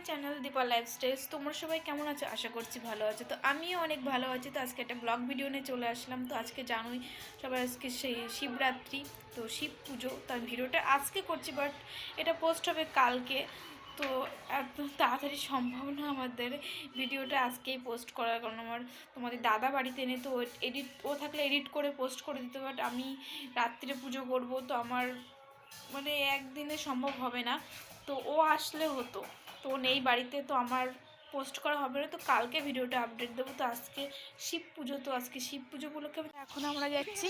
My channel Dipa lifestyles. তোমরা সবাই কেমন আছো? আশা করছি ভালো আছো। তো আমিও অনেক ভালো আছি। তো আজকে একটা ব্লগ ভিডিও নিয়ে চলে আসলাম। তো আজকে জানোই সবাই আজকে সেই শিবরাত্রি, তো শিব পুজো। তো আমি ভিডিওটা আজকে করছি বাট এটা পোস্ট হবে কালকে। তো এত তাড়াতাড়ি সম্ভব না আমাদের ভিডিওটা আজকেই পোস্ট করার, কারণ আমার তোমাদের দাদা বাড়িতে এনে তো এডিট ও থাকলে এডিট করে পোস্ট করে দিতে বাট আমি রাত্রে পুজো করব। তো আমার মানে একদিনে সম্ভব হবে না। তো ও আসলে হতো। তো নেই বাড়িতে তো আমার পোস্ট করা হবে না তো কালকে ভিডিওটা আপডেট দেবো। তো আজকে শিব পুজো তো আজকে শিব পুজো উপলক্ষে এখন আমরা যাচ্ছি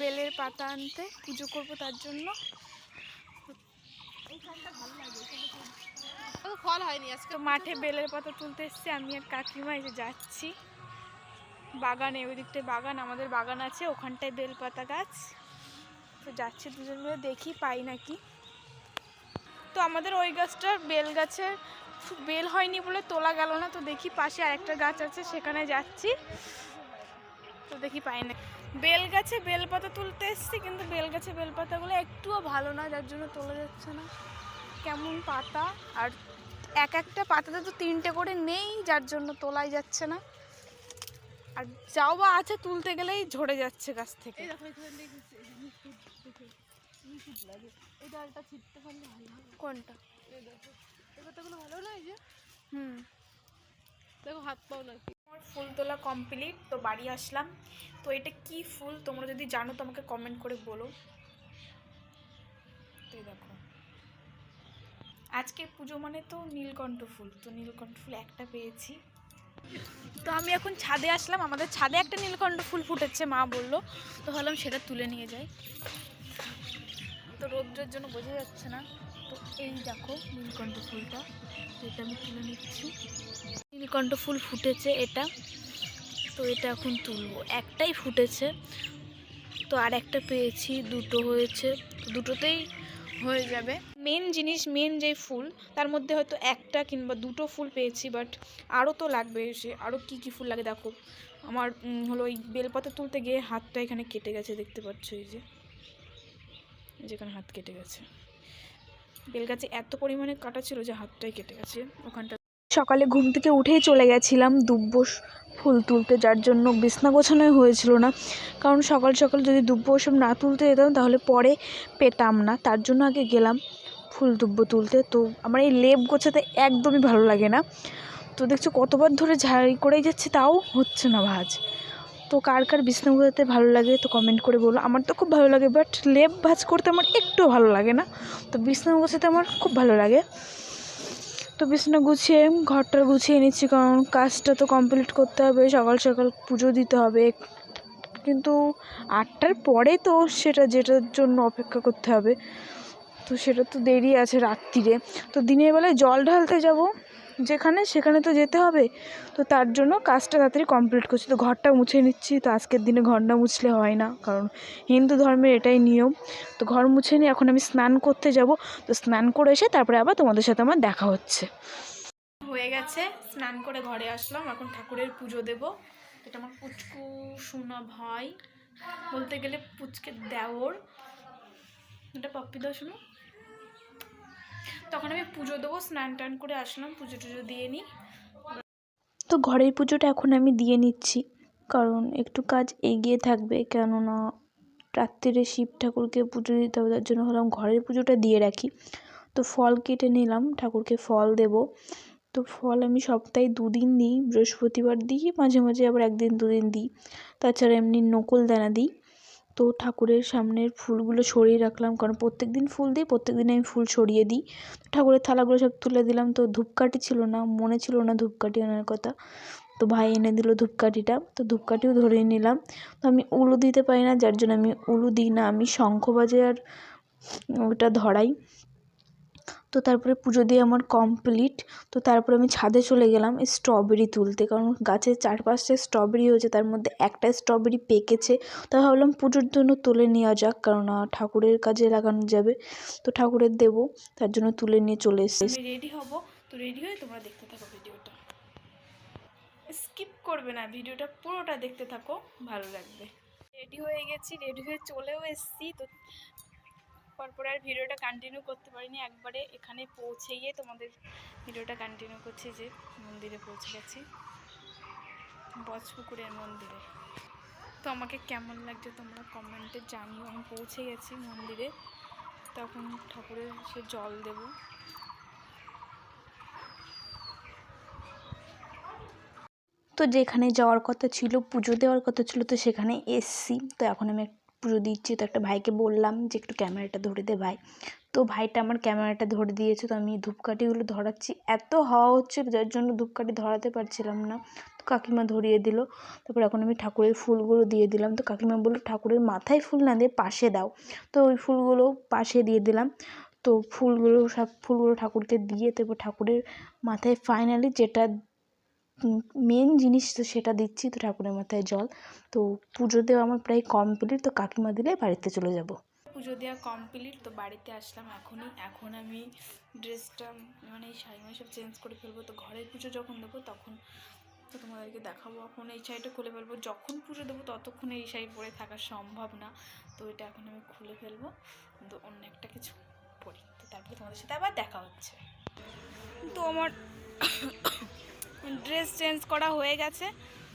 বেলের পাতা আনতে পুজো করব তার জন্য। ফল হয়নি আজকে। তো মাঠে বেলের পাতা তুলতে এসেছি আমি আর কাকিমা এসে যাচ্ছি। বাগানে ওই দিকটায় বাগান আমাদের বাগান আছে ওখানটায় বেলপাতা গাছ। তো যাচ্ছি দুজন মিলে দেখি পাই নাকি। তো আমাদের ওই গাছটার বেল গাছের বেল হয়নি বলে তোলা গেল না, তো দেখি পাশে আরেকটা গাছ আছে, সেখানে যাচ্ছি। তো দেখি পাই না। বেল গাছে বেলপাতা তুলতে এসেছি, কিন্তু বেল গাছে বেলপাতাগুলো একটুও ভালো না, যার জন্য তোলা যাচ্ছে না। কেমন পাতা? আর এক একটা পাতাতে তো তিনটে করে নেই, যার জন্য তোলাই যাচ্ছে না। আর যাও বা আছে তুলতে গেলেই ঝরে যাচ্ছে গাছ থেকে। ইউটিউব লাগে এই ডালটা ছিটতে পারলে ভালো হবে কোনটা? এই দেখো এই পাতাগুলো ভালো না এই যে হুম দেখো হাত পাও না কি আমার ফুল তোলা কমপ্লিট তো বাড়ি আসলাম। তো এটা কি ফুল? তোমরা যদি জানো, তো আমাকে কমেন্ট করে বলো। তো দেখো। আজকে পুজো মানে তো নীলকণ্ঠ ফুল। তো নীলকণ্ঠ ফুল একটা পেয়েছি। তো আমি এখন ছাদে আসলাম। আমাদের ছাদে একটা নীলকণ্ঠ ফুল ফুটেছে, মা বলল। তো ভাবলাম সেটা তুলে নিয়ে যাই। রৌদ্রের জন্য বোঝা যাচ্ছে না। তো এই দেখো নীলকণ্ঠ ফুলটা এটা আমি তুলে নিচ্ছি। নীলকণ্ঠ ফুল ফুটেছে এটা। তো এটা এখন তুলবো। একটাই ফুটেছে। তো আর একটা পেয়েছি, দুটো হয়েছে। দুটোতেই হয়ে যাবে। মেন জিনিস, মেন যে ফুল, তার মধ্যে হয়তো একটা কিংবা দুটো ফুল পেয়েছি, বাট আরও তো লাগবে সে আরও কী কী ফুল লাগে দেখো। আমার হলো ওই বেলপাতা তুলতে গিয়ে হাতটা এখানে কেটে গেছে, দেখতে পাচ্ছ এই যে। যেখানে হাত কেটে গেছে। বেলগাছে এত পরিমাণে কাটা ছিল যে হাতটাই কেটে গেছে। ওখানটা সকালে ঘুম থেকে উঠেই চলে গেছিলাম দুব্বস ফুল তুলতে, যার জন্য বিছনা গোছানোই হয়েছিল না। কারণ সকাল সকাল যদি দুব্বো ওসব না তুলতে যেতাম তাহলে পরে পেতাম না। তার জন্য আগে গেলাম ফুল দুব্বো তুলতে। তো আমার এই লেপ গোছাতে একদমই ভালো লাগে না। তো দেখছ কতবার ধরে ঝাড়ি করেই যাচ্ছে তাও হচ্ছে না ভাজ। তো কার কার বিছনা ভালো লাগে তো কমেন্ট করে বলো। আমার তো খুব ভালো লাগে বাট লেপ ভাজ করতে আমার একটু ভালো লাগে না। তো বিছনা গোছাতে আমার খুব ভালো লাগে। তো বিছানা গুছিয়ে ঘরটা গুছিয়ে নিচ্ছি কারণ কাজটা তো কমপ্লিট করতে হবে, সকাল সকাল পুজো দিতে হবে। কিন্তু আটটার পরে তো সেটা যেটার জন্য অপেক্ষা করতে হবে। তো সেটা তো দেরি আছে রাত্রিরে। তো দিনের বেলায় জল ঢালতে যাব। যেখানে সেখানে তো যেতে হবে। তো তার জন্য কাজটা তাড়াতাড়ি কমপ্লিট করছি। তো ঘরটা মুছে নিচ্ছি। তো আজকের দিনে ঘর না মুছলে হয় না। কারণ হিন্দু ধর্মের এটাই নিয়ম। তো ঘর মুছে নিয়ে এখন আমি স্নান করতে যাব। তো স্নান করে এসে তারপরে আবার তোমাদের সাথে আমার দেখা হচ্ছে। হয়ে গেছে। স্নান করে ঘরে আসলাম। এখন ঠাকুরের পুজো দেব। এটা আমার পুচকু সোনা ভাই। বলতে গেলে পুচকে দেওর। এটা পপ্পি দাও শুনো তখন আমি পুজো দেবো, স্নান টান করে আসলাম, পুজো টুজো দিয়ে নিই। তো ঘরের পুজোটা এখন আমি দিয়ে নিচ্ছি, কারণ একটু কাজ এগিয়ে থাকবে, কেননা রাত্রিরে শিব ঠাকুরকে পুজো দিতে হবে, তার জন্য হলাম ঘরের পুজোটা দিয়ে রাখি। তো ফল কেটে নিলাম, ঠাকুরকে ফল দেব। তো ফল আমি সপ্তাহে দুদিন দিই, বৃহস্পতিবার দিই, মাঝে মাঝে আবার একদিন দুদিন দিই। তাছাড়া এমনি নকুল দানা দিই। তো ঠাকুরের সামনের ফুলগুলো সরিয়ে রাখলাম। কারণ প্রত্যেক দিন ফুল দিই প্রত্যেক দিন আমি ফুল সরিয়ে দিই। ঠাকুরের থালাগুলো সব তুলে দিলাম। তো ধূপকাঠি ছিল না, মনে ছিল না ধূপকাঠি আনার কথা। তো ভাই এনে দিল ধূপকাঠিটা। তো ধূপকাঠিও ধরে নিলাম। তো আমি উলু দিতে পারি না, যার জন্য আমি উলু দিই না। আমি শঙ্খ বাজে আর ওটা ধরাই। তো তারপরে পুজো দিয়ে আমার কমপ্লিট তো তারপরে আমি ছাদে চলে গেলাম স্ট্রবেরি তুলতে। কারণ গাছের চারপাশে স্ট্রবেরি হয়েছে, তার মধ্যে একটা স্ট্রবেরি পেকেছে। তাই ভাবলাম পুজোর জন্য তুলে নেওয়া যাক, কারণ ঠাকুরের কাজে লাগানো যাবে। তো ঠাকুরের দেবো, তার জন্য তুলে নিয়ে চলে এসেছি। রেডি হব, তো রেডি হয়ে তোমরা দেখতে থাকো ভিডিওটা। স্কিপ করবে না, ভিডিওটা পুরোটা দেখতে থাকো, ভালো লাগবে। রেডি হয়ে গেছি রেডি হয়ে চলেও এসেছি, তো তারপরে আর ভিডিওটা কন্টিনিউ করতে পারিনি। একবারে এখানে পৌঁছে গিয়ে তোমাদের ভিডিওটা কন্টিনিউ করছি যে মন্দিরে পৌঁছে গেছি। বজপুকুরের মন্দিরে। তো আমাকে কেমন লাগছে তোমরা কমেন্টে জানিও। আমি পৌঁছে গেছি মন্দিরে। তখন ঠাকুরের সে জল দেব। তো যেখানে যাওয়ার কথা ছিল, পুজো দেওয়ার কথা ছিল, তো সেখানে এসছি। তো এখন আমি পুজো দিচ্ছি। তো একটা ভাইকে বললাম যে, একটু ক্যামেরাটা ধরে দে ভাই। তো ভাইটা আমার ক্যামেরাটা ধরে দিয়েছে। তো আমি ধূপকাঠিগুলো ধরাচ্ছি। এত হাওয়া হচ্ছে, যার জন্য ধূপকাঠি ধরাতে পারছিলাম না। তো কাকিমা ধরিয়ে দিল। তারপর এখন আমি ঠাকুরের ফুলগুলো দিয়ে দিলাম। তো কাকিমা বলল, ঠাকুরের মাথায় ফুল না দিয়ে পাশে দাও। তো ওই ফুলগুলো পাশে দিয়ে দিলাম। তো ফুলগুলো সব ফুলগুলো ঠাকুরকে দিয়ে তারপর ঠাকুরের মাথায় ফাইনালি যেটা মেন জিনিস তো সেটা দিচ্ছি তো ঠাকুরের মাথায় জল। তো পুজো দেওয়া আমার প্রায় কমপ্লিট তো কাকিমা দিলে বাড়িতে চলে যাব। পুজো দেওয়া কমপ্লিট তো বাড়িতে আসলাম এখনই। এখন আমি ড্রেসটা মানে এই শাড়ি মানে সব চেঞ্জ করে ফেলব। তো ঘরের পুজো যখন দেবো তখন তো তোমাদেরকে দেখাবো। এখন এই শাড়িটা খুলে ফেলব। যখন পুজো দেবো ততক্ষণ এই শাড়ি পরে থাকা সম্ভব না। তো এটা এখন আমি খুলে ফেলব। তো অন্য একটা কিছু পরি। তো তারপরে তোমাদের সাথে আবার দেখা হচ্ছে। তো আমার ড্রেস চেঞ্জ করা হয়ে গেছে।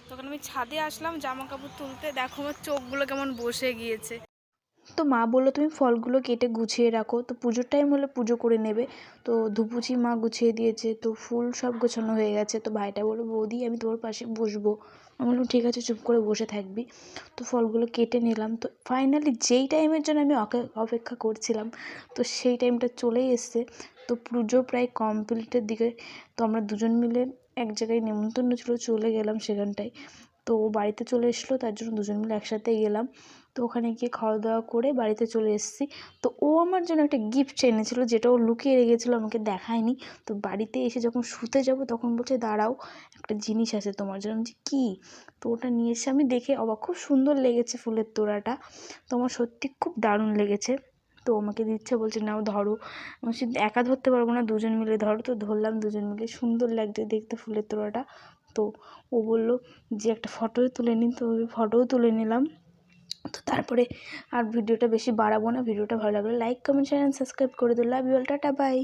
তখন আমি ছাদে আসলাম জামা কাপড় তুলতে। দেখো আমার চোখগুলো কেমন বসে গিয়েছে। তো মা বলল, তুমি ফলগুলো কেটে গুছিয়ে রাখো। তো পুজোর টাইম হলে পুজো করে নেবে। তো ধুপুচি মা গুছিয়ে দিয়েছে। তো ফুল সব গোছানো হয়ে গেছে। তো ভাইটা বলল, বৌদি, আমি তোমার পাশে বসবো। আমি বললাম, ঠিক আছে, চুপ করে বসে থাকবি। তো ফলগুলো কেটে নিলাম। তো ফাইনালি যেই টাইমের জন্য আমি অপেক্ষা করছিলাম, তো সেই টাইমটা চলেই এসছে। তো পুজো প্রায় কমপ্লিটের দিকে। তো আমরা দুজন মিলে এক জায়গায় নেমন্তন্ন ছিল, চলে গেলাম সেখানটায়। তো ও বাড়িতে চলে এসলো তার জন্য দুজন মিলে একসাথে গেলাম। তো ওখানে গিয়ে খাওয়া দাওয়া করে বাড়িতে চলে এসেছি। তো ও আমার জন্য একটা গিফট এনেছিলো, যেটা ও লুকিয়ে রেখেছিলো, আমাকে দেখায়নি। তো বাড়িতে এসে যখন শুতে যাব, তখন বলছে, দাঁড়াও, একটা জিনিস আছে তোমার জন্য। বলছি, কী? তো ওটা নিয়ে এসে আমি দেখে অবাক, খুব সুন্দর লেগেছে ফুলের তোড়াটা। তো আমার সত্যি খুব দারুণ লেগেছে। তো আমাকে দিচ্ছে, বলছে, নাও ধরো। বলছি, একা ধরতে পারব না, দুজন মিলে ধরো। তো ধরলাম, দুজন মিলে। সুন্দর লাগছে দেখতে ফুলের তোড়াটা। তো ও বলল যে, একটা ফটোও তুলে নিন তো ফটোও তুলে নিলাম। তো তারপরে আর ভিডিওটা বেশি বাড়াবো না। ভিডিওটা ভালো লাগলে like, comment share and subscribe করে দিও। Love you tata, bye.